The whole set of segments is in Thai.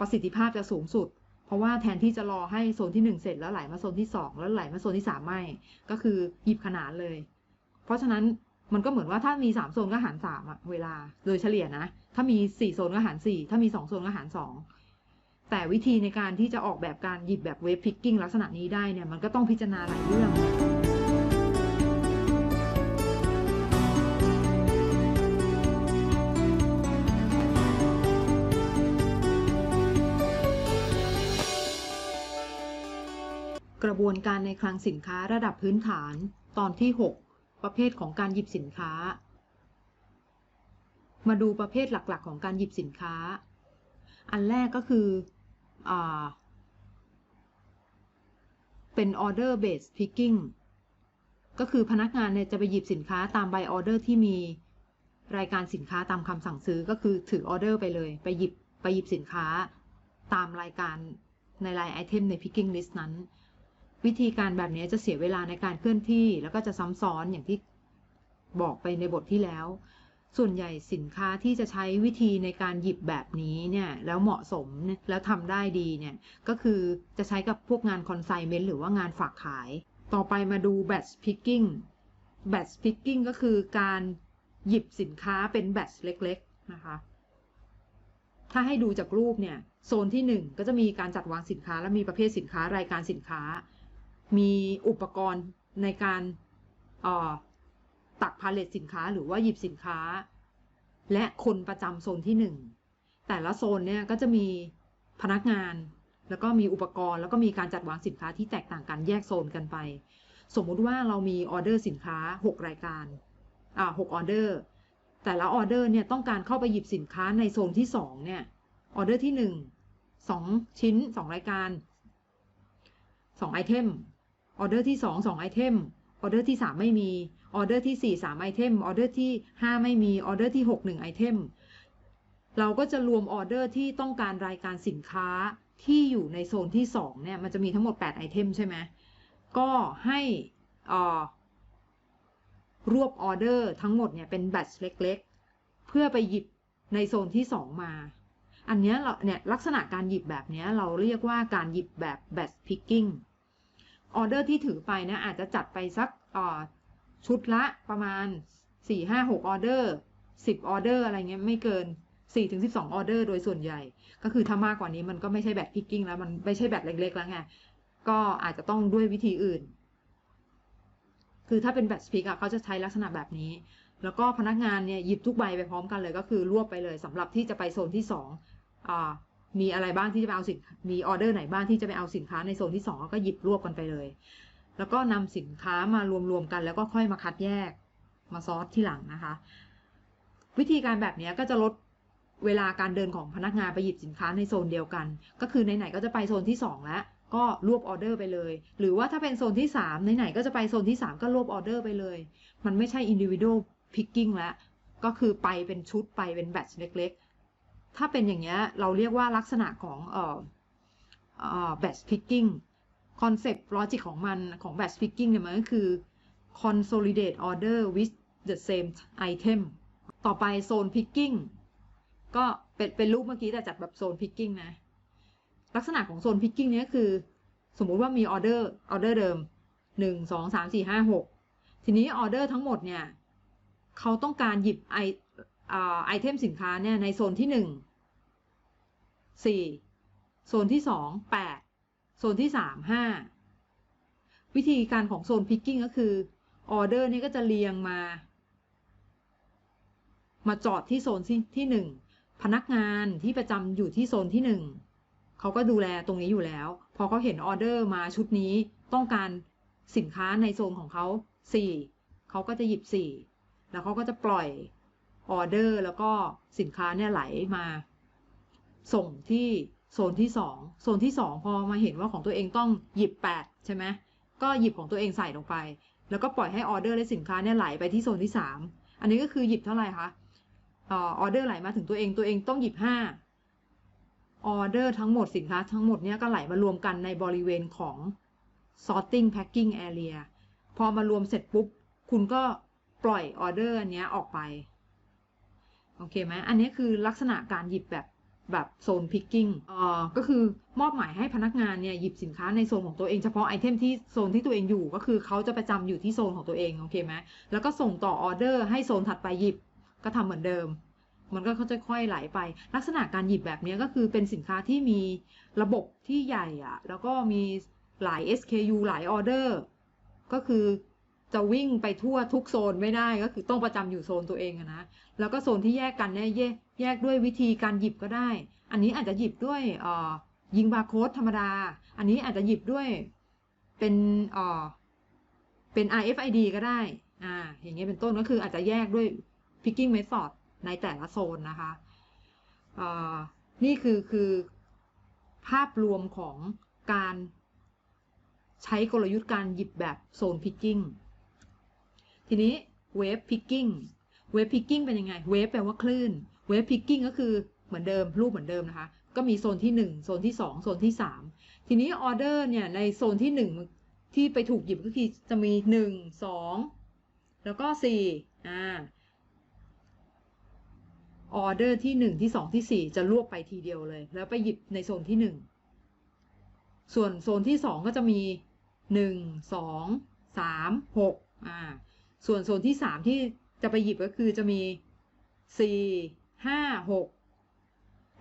ประสิทธิภาพจะสูงสุด เพราะว่าแทนที่จะรอให้โซนที่หนึ่งเสร็จแล้วไหลมาโซนที่สองแล้วไหลมาโซนที่สามไม่ ก็คือหยิบขนานเลย เพราะฉะนั้นมันก็เหมือนว่าถ้ามีสามโซนก็หารสามอะเวลาโดยเฉลี่ยนะ ถ้ามีสี่โซนก็หารสี่ถ้ามีสองโซนก็หารสองแต่วิธีในการที่จะออกแบบการหยิบแบบเวฟพิกกิ้งลักษณะนี้ได้เนี่ยมันก็ต้องพิจารณาหลายเรื่อง กระบวนการในคลังสินค้าระดับพื้นฐาน ตอนที่ 6 ประเภทของการหยิบสินค้า มาดูประเภทหลักๆ ของการหยิบสินค้า อันแรกก็คืออเป็น order based picking ก็คือพนักงานเนี่ยจะไปหยิบสินค้าตามใบออเดอร์ที่มีรายการสินค้าตามคำสั่งซื้อก็คือถือออเดอร์ไปเลย ไปหยิบไปหยิบสินค้าตามรายการในรายไอเทมใน picking list นั้น วิธีการแบบนี้จะเสียเวลาในการเคลื่อนที่ แล้วก็จะซ้ำซ้อนอย่างที่บอกไปในบทที่แล้ว ส่วนใหญ่สินค้าที่จะใช้วิธีในการหยิบแบบนี้เนี่ยแล้วเหมาะสมแล้วทำได้ดีเนี่ยก็คือจะใช้กับพวกงานคอนไซเมนต์หรือว่างานฝากขาย ต่อไปมาดู batch picking batch picking ก็คือการหยิบสินค้าเป็น batch เล็กๆนะคะถ้าให้ดูจากรูปเนี่ยโซนที่ 1 ก็จะมีการจัดวางสินค้าและมีประเภทสินค้ารายการสินค้า มีอุปกรณ์ในการตักพาเลตสินค้าหรือว่าหยิบสินค้า และคนประจำโซนที่ 1 แต่ละโซนเนี่ยก็จะมีพนักงาน แล้วก็มีอุปกรณ์ แล้วก็มีการจัดวางสินค้าที่แตกต่างกันแยกโซนกันไป สมมุติว่าเรามีออเดอร์สินค้า 6 รายการอ่าหกออเดอร์แต่ละออเดอร์เนี่ยต้องการเข้าไปหยิบสินค้าในโซนที่2เนี่ยออเดอร์ที่ 1 2 ชิ้น 2 รายการ 2 ไอเทม ออเดอร์ที่ 2 2ไอเทมออเดอร์ที่ 3 ไม่มีออเดอร์ที่ 4 3ไอเทมออเดอร์ที่ 5 ไม่มีออเดอร์ที่ 6 1ไอเทมเราก็จะรวมออเดอร์ที่ต้องการรายการสินค้าที่อยู่ในโซนที่ 2 เนี่ย มันจะมีทั้งหมด 8 ไอเทมใช่ไหมก็ให้รวบออเดอร์ทั้งหมดเนี่ยเป็นแบตช์เล็ก ๆ เพื่อไปหยิบในโซนที่ 2 มา อันนี้เราเนี่ยลักษณะการหยิบแบบนี้เราเรียกว่าการหยิบแบบแบตช์พิกกิ้ง ออเดอร์ที่ถือไปนะอาจจะจัดไปสักชุดละประมาณ 4 5 6ออเดอร์ 10ออเดอร์อะไรเงี้ยไม่เกิน4ถึง12ออเดอร์โดยส่วนใหญ่ ก็คือถ้ามากกว่านี้มันก็ไม่ใช่แบตพิกกิ้งแล้วมันไม่ใช่แบตเล็กๆแล้วไงก็อาจจะต้องด้วยวิธีอื่น คือถ้าเป็นแบตสพิกอะเขาจะใช้ลักษณะแบบนี้ แล้วก็พนักงานเนี่ยหยิบทุกใบไปพร้อมกันเลย ก็คือรวบไปเลยสำหรับที่จะไปโซนที่2อ่า มีอะไรบ้างที่จะไปเอาสินมีออเดอร์ไหนบ้างที่จะไปเอาสินค้าในโซนที่ 2 ก็หยิบรวบกันไปเลย แล้วก็นำสินค้ามารวมๆกันแล้วก็ค่อยมาคัดแยกมาซอสที่หลังนะคะ วิธีการแบบนี้ก็จะลดเวลาการเดินของพนักงานไปหยิบสินค้าในโซนเดียวกัน ก็คือไหนๆก็จะไปโซนที่ 2 แล้ว ก็รวบออเดอร์ไปเลย หรือว่าถ้าเป็นโซนที่3ไหนๆก็จะไปโซนที่ 3 ก็รวบออเดอร์ไปเลย มันไม่ใช่ individual picking แล้วก็คือไปเป็นชุดไปเป็นแบตช์เล็กๆ ถ้าเป็นอย่างเงี้ยเราเรียกว่าลักษณะของเอ่อเอ่อ batch picking คอนเซปต์ลอจิกของมันของ batch picking เนี่ยมันก็คือ consolidate order with the same item ต่อไปโซน picking ก็เป็นเป็นรูปเมื่อกี้แต่จัดแบบโซน picking นะ ลักษณะของโซน picking เนี่ยคือ สมมุติว่ามีออเดอร์ออเดอร์เดิมหนึ่งสองสามสี่ห้าหกทีนี้ออเดอร์ทั้งหมดเนี่ย เขาต้องการหยิบไอ ไอเทมสินค้าเนี่ยในโซนที่หนึ่งสี่โซนที่สองแปดโซนที่สามห้าวิธีการของโซน picking ก็คือออเดอร์นี่ก็จะเรียงมา มาจอดที่โซนที่หนึ่งพนักงานที่ประจำอยู่ที่โซนที่หนึ่งเขาก็ดูแลตรงนี้อยู่แล้ว พอเขาเห็นออเดอร์มาชุดนี้ต้องการสินค้าในโซนของเขาสี่เขาก็จะหยิบสี่แล้วเขาก็จะปล่อย ออเดอร์แล้วก็สินค้าเนี่ยไหลมา ส่งที่โซนที่สองโซนที่สองพอมาเห็นว่าของตัวเองต้องหยิบแปดใช่ไหมก็หยิบของตัวเองใส่ลงไป แล้วก็ปล่อยให้ออเดอร์และสินค้าเนี่ยไหลไปที่โซนที่สามอันนี้ก็คือหยิบเท่าไหร่คะออเดอร์ไหลมาถึงตัวเองตัวเองต้องหยิบห้าออเดอร์ทั้งหมดสินค้าทั้งหมดเนี่ยก็ไหลมารวมกันในบริเวณของ sorting packing area พอมารวมเสร็จปุ๊บ คุณก็ปล่อยออเดอร์อันนี้ออกไป โอเคไหมอันนี้คือลักษณะการหยิบแบบแบบโซนพิกกิ้งเอ่อก็คือมอบหมายให้พนักงานเนี่ยหยิบสินค้าในโซนของตัวเองเฉพาะไอเทมที่โซนที่ตัวเองอยู่ก็คือเขาจะประจำอยู่ที่โซนของตัวเองโอเคไหมแล้วก็ส่งต่อออเดอร์ให้โซนถัดไปหยิบก็ทำเหมือนเดิม มันก็จะค่อยไหลไป ลักษณะการหยิบแบบนี้ก็คือเป็นสินค้าที่มีระบบที่ใหญ่อะแล้วก็มีหลาย SKU หลายออเดอร์ก็คือ จะวิ่งไปทั่วทุกโซนไม่ได้ก็คือต้องประจำอยู่โซนตัวเองนะแล้วก็โซนที่แยกกันเนี่ยแยกแยกด้วยวิธีการหยิบก็ได้ อันนี้อาจจะหยิบด้วยอ่อยิงบาร์โค้ดธรรมดา อันนี้อาจจะหยิบด้วยเป็นเอ่อเป็น RFID ก็ได้อ่าอย่างเงี้ยเป็นต้นก็คืออาจจะแยกด้วย picking method ในแต่ละโซนนะคะอ่นี่คือคือภาพรวมของการใช้กลยุทธ์การหยิบแบบโซน picking ทีนี้เวฟ picking เวฟ picking เป็นยังไงเวฟแปลว่าคลื่นเวฟ picking ก็คือเหมือนเดิมรูปเหมือนเดิมนะคะ ก็มีโซนที่ 1 โซนที่ 2 โซนที่ 3 ทีนี้ออเดอร์เนี่ยในโซนที่ 1 ที่ไปถูกหยิบก็คือจะมี 1 2 แล้วก็4อ่าออเดอร์ที่ 1 ที่ 2 ที่ 4 จะรวบไปทีเดียวเลย แล้วไปหยิบในโซนที่ 1 ส่วนโซนที่ 2 ก็จะมี 1 2 3 6อ่า ส่วนโซนที่สามที่จะไปหยิบก็คือจะมีสี่ห้าหก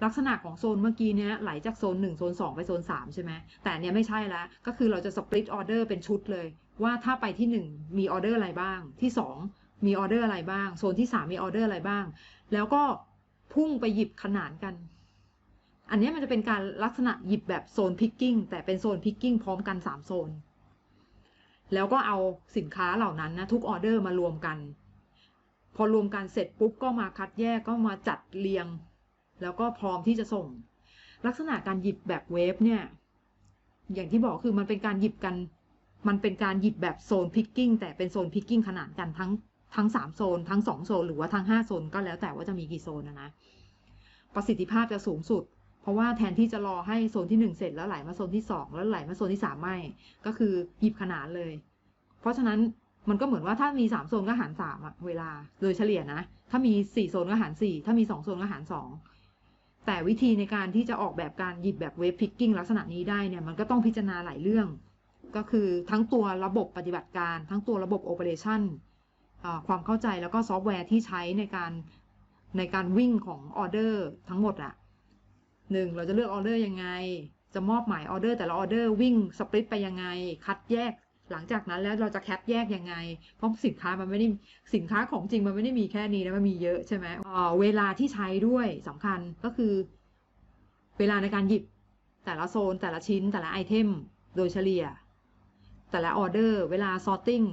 ลักษณะของโซนเมื่อกี้เนี้ยไหลจากโซนหนึ่งโซนสองไปโซนสามใช่ไหมแต่เนี้ยไม่ใช่แล้ว ก็คือเราจะสปริตออเดอร์เป็นชุดเลย ว่าถ้าไปที่หนึ่งมีออเดอร์อะไรบ้าง ที่สองมีออเดอร์อะไรบ้าง โซนที่สามมีออเดอร์อะไรบ้าง แล้วก็พุ่งไปหยิบขนานกัน อันเนี้ยมันจะเป็นการลักษณะหยิบแบบโซนพิกกิ้งแต่เป็นโซนพิกกิ้งพร้อมกันสามโซน แล้วก็เอาสินค้าเหล่านั้นนะทุกออเดอร์มารวมกัน พอรวมกันเสร็จปุ๊บก็มาคัดแยกก็มาจัดเรียง แล้วก็พร้อมที่จะส่ง ลักษณะการหยิบแบบเวฟเนี่ย อย่างที่บอกคือมันเป็นการหยิบกัน มันเป็นการหยิบแบบโซนพิกกิ้งแต่เป็นโซนพิกกิ้งขนานกันทั้งทั้งสามโซน ทั้งสองโซน หรือว่าทั้งห้าโซนก็แล้วแต่ว่าจะมีกี่โซนนะนะประสิทธิภาพจะสูงสุด เพราะว่าแทนที่จะรอให้โซนที่หนึ่งเสร็จแล้วไหลมาโซนที่สองแล้วไหลมาโซนที่สามไม่ ก็คือหยิบขนานเลย เพราะฉะนั้นมันก็เหมือนว่าถ้ามีสามโซนก็หารสามอะเวลาโดยเฉลี่ยนะ ถ้ามีสี่โซนก็หารสี่ถ้ามีสองโซนก็หารสองแต่วิธีในการที่จะออกแบบการหยิบแบบเวฟพิกกิ้งลักษณะนี้ได้เนี่ยมันก็ต้องพิจารณาหลายเรื่อง ก็คือทั้งตัวระบบปฏิบัติการ ทั้งตัวระบบโอเปอเรชั่นความเข้าใจแล้วก็ซอฟต์แวร์ที่ใช้ในการในการวิ่งของออเดอร์ทั้งหมดอะ หนึ่งเราจะเลือกออเดอร์ยังไง จะมอบหมายออเดอร์แต่ละออเดอร์วิ่งสปริตไปยังไง คัดแยก หลังจากนั้นแล้วเราจะแคปแยกยังไง เพราะสินค้ามันไม่ได้สินค้าของจริงมันไม่ได้มีแค่นี้นะมันมีเยอะใช่ไหมเวลาที่ใช้ด้วยสำคัญก็คือ เวลาในการหยิบแต่ละโซน แต่ละชิ้น แต่ละไอเทมโดยเฉลี่ย แต่ละออเดอร์ เวลา sorting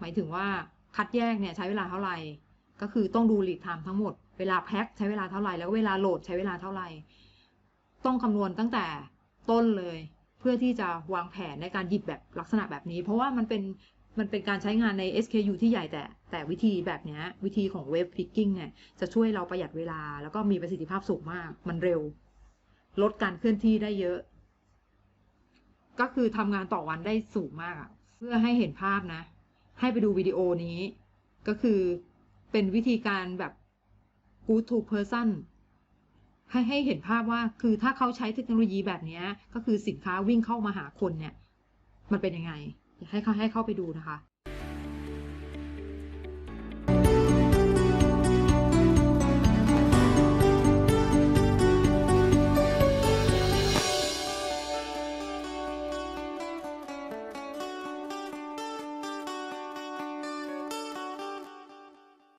หมายถึงว่าคัดแยกเนี่ยใช้เวลาเท่าไหร่ ก็คือต้องดู lead time ทั้งหมด เวลาแพ็คใช้เวลาเท่าไหร่ แล้วเวลาโหลดใช้เวลาเท่าไหร่ ต้องคำนวณตั้งแต่ต้นเลย เพื่อที่จะวางแผนในการหยิบแบบลักษณะแบบนี้ เพราะว่ามันเป็นมันเป็นการใช้งานใน SKU ที่ใหญ่แต่แต่วิธีแบบนี้วิธีของเว็บพิกกิ้งเนี่ยจะช่วยเราประหยัดเวลา แล้วก็มีประสิทธิภาพสูงมาก มันเร็ว ลดการเคลื่อนที่ได้เยอะ ก็คือทำงานต่อวันได้สูงมากอะเพื่อให้เห็นภาพนะ ให้ไปดูวิดีโอนี้ ก็คือเป็นวิธีการแบบ good to person ให้ให้เห็นภาพว่าคือถ้าเขาใช้เทคโนโลยีแบบนี้ก็คือสินค้าวิ่งเข้ามาหาคนเนี่ย มันเป็นยังไงให้เขาให้เข้าไปดูนะคะ